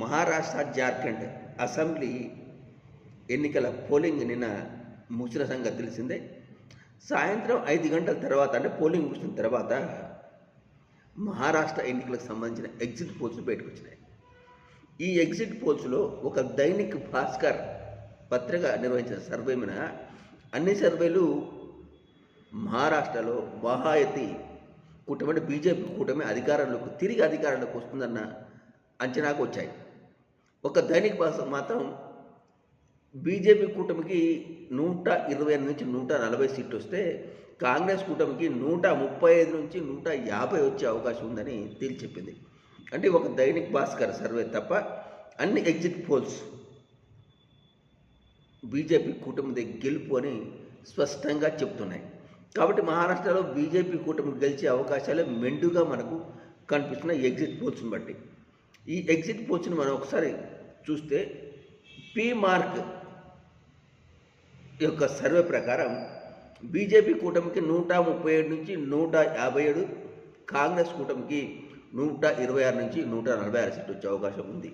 Maharashtra Jharkhand assembly ఎన్నికల polling నిన్న ముగిసిన సంగతి తెలిసిందే. సాయంత్రం ఐదు గంటల తర్వాత అంటే పోలింగ్ ముగిసిన తర్వాత మహారాష్ట్ర ఎన్నికలకు సంబంధించిన ఎగ్జిట్ పోల్స్ బయటకు వచ్చినాయి ఈ ఎగ్జిట్ పోల్స్లో ఒక దైనిక్ భాస్కర్ పత్రిక నిర్వహించిన సర్వే మీద అన్ని సర్వేలు మహారాష్ట్రలో మహాయతి కూటమి బీజేపీ కూటమి అధికారంలోకి తిరిగి అధికారంలోకి వస్తుందన్న అంచనాకు వచ్చాయి. ఒక దైనిక్ భాష మాత్రం బీజేపీ కూటమికి నూట ఇరవై నుంచి నూట నలభై సీట్లు వస్తే కాంగ్రెస్ కూటమికి నూట ముప్పై ఐదు నుంచి నూట యాభై వచ్చే అవకాశం ఉందని తేల్చెప్పింది అంటే ఒక దైనిక్ భాస్కర్ సర్వే తప్ప అన్ని ఎగ్జిట్ పోల్స్ బీజేపీ కూటమిది గెలుపు అని స్పష్టంగా చెప్తున్నాయి. కాబట్టి మహారాష్ట్రలో బీజేపీ కూటమి గెలిచే అవకాశాలు మెండుగా మనకు కనిపిస్తున్న ఎగ్జిట్ పోల్స్ని బట్టి. ఈ ఎగ్జిట్ పోల్స్ని మనం ఒకసారి చూస్తే పి మార్క్ యొక్క సర్వే ప్రకారం బీజేపీ కూటమికి నూట ముప్పై ఏడు నుంచి నూట యాభై ఏడు కాంగ్రెస్ కూటమికి నూట ఇరవై ఆరు నుంచి నూట నలభై ఆరు సీట్లు వచ్చే అవకాశం ఉంది.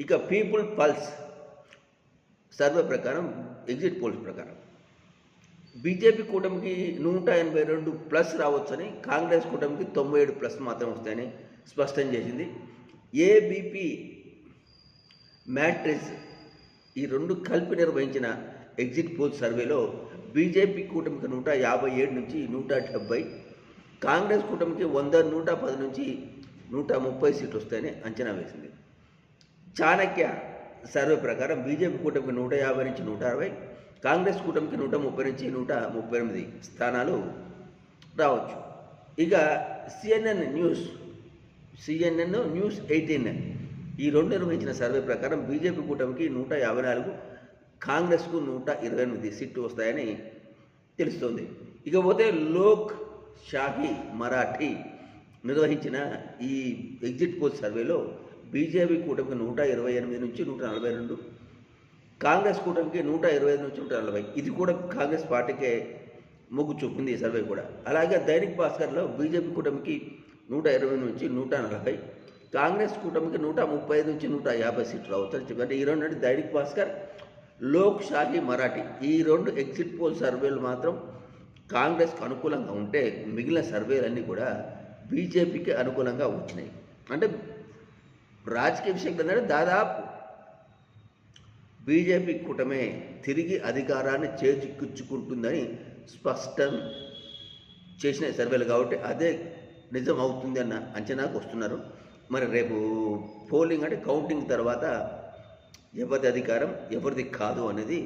ఇక పీపుల్ పల్స్ సర్వే ప్రకారం ఎగ్జిట్ పోల్స్ ప్రకారం. బీజేపీ కూటమికి నూట ఎనభై రెండు ప్లస్ రావచ్చని కాంగ్రెస్ కూటమికి తొంభై ఏడు ప్లస్ మాత్రం వస్తాయని స్పష్టం చేసింది. ఏబీపీ మ్యాట్రిస్ ఈ రెండు కలిపి నిర్వహించిన ఎగ్జిట్ పోల్ సర్వేలో బీజేపీ కూటమికి నూట యాభై ఏడు నుంచి నూట డెబ్బై కాంగ్రెస్ కూటమికి వంద నూట పది నుంచి నూట ముప్పై సీట్లు వస్తాయని అంచనా వేసింది. చాణక్య సర్వే ప్రకారం బీజేపీ కూటమికి నూట యాభై నుంచి నూట అరవై కాంగ్రెస్ కూటమికి నూట ముప్పై నుంచి నూట ముప్పై ఎనిమిది స్థానాలు రావచ్చు. ఇక CNN news CNN news eighteen. ఈ రెండు నిర్వహించిన సర్వే ప్రకారం బీజేపీ కూటమికి నూట యాభై నాలుగు కాంగ్రెస్కు నూట ఇరవై ఎనిమిది సీట్లు వస్తాయని తెలుస్తోంది. ఇకపోతే లోక్ షాహీ మరాఠీ నిర్వహించిన ఈ ఎగ్జిట్ పోల్ సర్వేలో బీజేపీ కూటమికి నూట ఇరవై ఎనిమిది నుంచి నూట నలభై రెండు కాంగ్రెస్ కూటమికి నూట ఇరవై ఐదు నుంచి నూట నలభై. ఇది కూడా కాంగ్రెస్ పార్టీకే మొగ్గు చూపింది ఈ సర్వే కూడా. అలాగే దైనిక్ భాస్కర్లో బీజేపీ కూటమికి నూట ఇరవై నుంచి నూట నలభై. కాంగ్రెస్ కూటమికి నూట ముప్పై ఐదు నుంచి నూట యాభై సీట్లు అవుతారని చెప్పండి అంటే ఈ రెండు అంటే దైనిక్ భాస్కర్ లోక్ షాహీ మరాఠీ. ఈ రెండు ఎగ్జిట్ పోల్ సర్వేలు మాత్రం కాంగ్రెస్కు అనుకూలంగా ఉంటే మిగిలిన సర్వేలన్నీ కూడా బీజేపీకి అనుకూలంగా వచ్చినాయి. అంటే రాజకీయ విషయంలో ఏంటంటే దాదాపు బీజేపీ కూటమే తిరిగి అధికారాన్ని చేజిక్కించుకుంటుందని స్పష్టం చేసిన సర్వేలు కాబట్టి అదే నిజం అవుతుంది అన్న అంచనాకు వస్తున్నారు. మరి రేపు పోలింగ్ అంటే కౌంటింగ్ తర్వాత ఎవరిది అధికారం ఎవరిది కాదు అనేది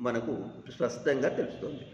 మనకు స్పష్టంగా తెలుస్తుంది.